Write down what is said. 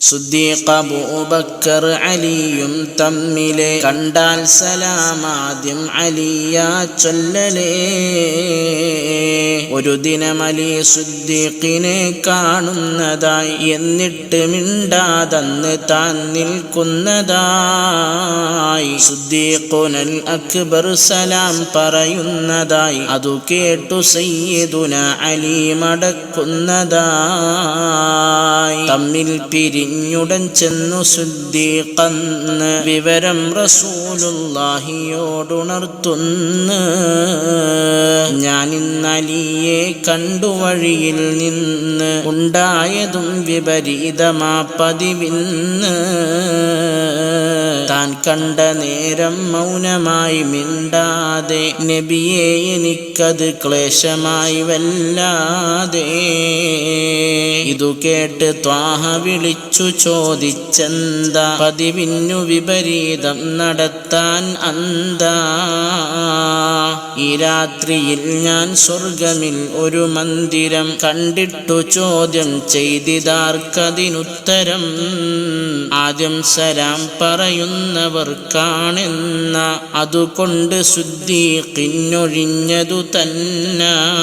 അബൂബക്കർ അലിയും തമ്മിലെ കണ്ടാൽ സലാമാദ്യം അലിയ ചൊല്ലലേ. ഒരു ദിനം അലി സുദ്ദീഖിനെ കാണുന്നതായി എന്നിട്ട് മിണ്ടാതന്ന് താൻ നിൽക്കുന്നതായി സുദ്ദീഖുനൽ അക്ബർ സലാം പറയുന്നതായി അതു കേട്ടു സയ്യിദുന അലി മടക്കുന്നതായി. തമ്മിൽ പിരിഞ്ഞുടൻ ചെന്നു സുദ്ദീഖന്ന് വിവരം റസൂലുള്ളാഹിയോടുണർത്തുന്ന്. ഞാൻ ഇന്നലിയെ കണ്ടു വഴിയിൽ നിന്ന് ഉണ്ടായതും വിപരീതമാ പതിവിന്ന്. താൻ കണ്ട നേരം മൗനമായി മിണ്ടാതെ നബിയെ എനിക്കത് ക്ലേശമായി വല്ലാതെ. ഇതു കേട്ട് ത്വാഹ വിളിച്ചു ചോദിച്ചെന്താ? പതിവിന്നു വിപരീതം നടത്താൻ അന്താ? ഈ രാത്രിയിൽ ഞാൻ സ്വർഗമിൽ ഒരു മന്ദിരം കണ്ടിട്ടു ചോദ്യം ചെയ്തിതാർക്കതിനുത്തരം. ആദ്യം സലാം പറയുന്നവർക്കാണെന്ന അതുകൊണ്ട് ശുദ്ധീക്കിന്നൊഴിഞ്ഞതു തന്നെ.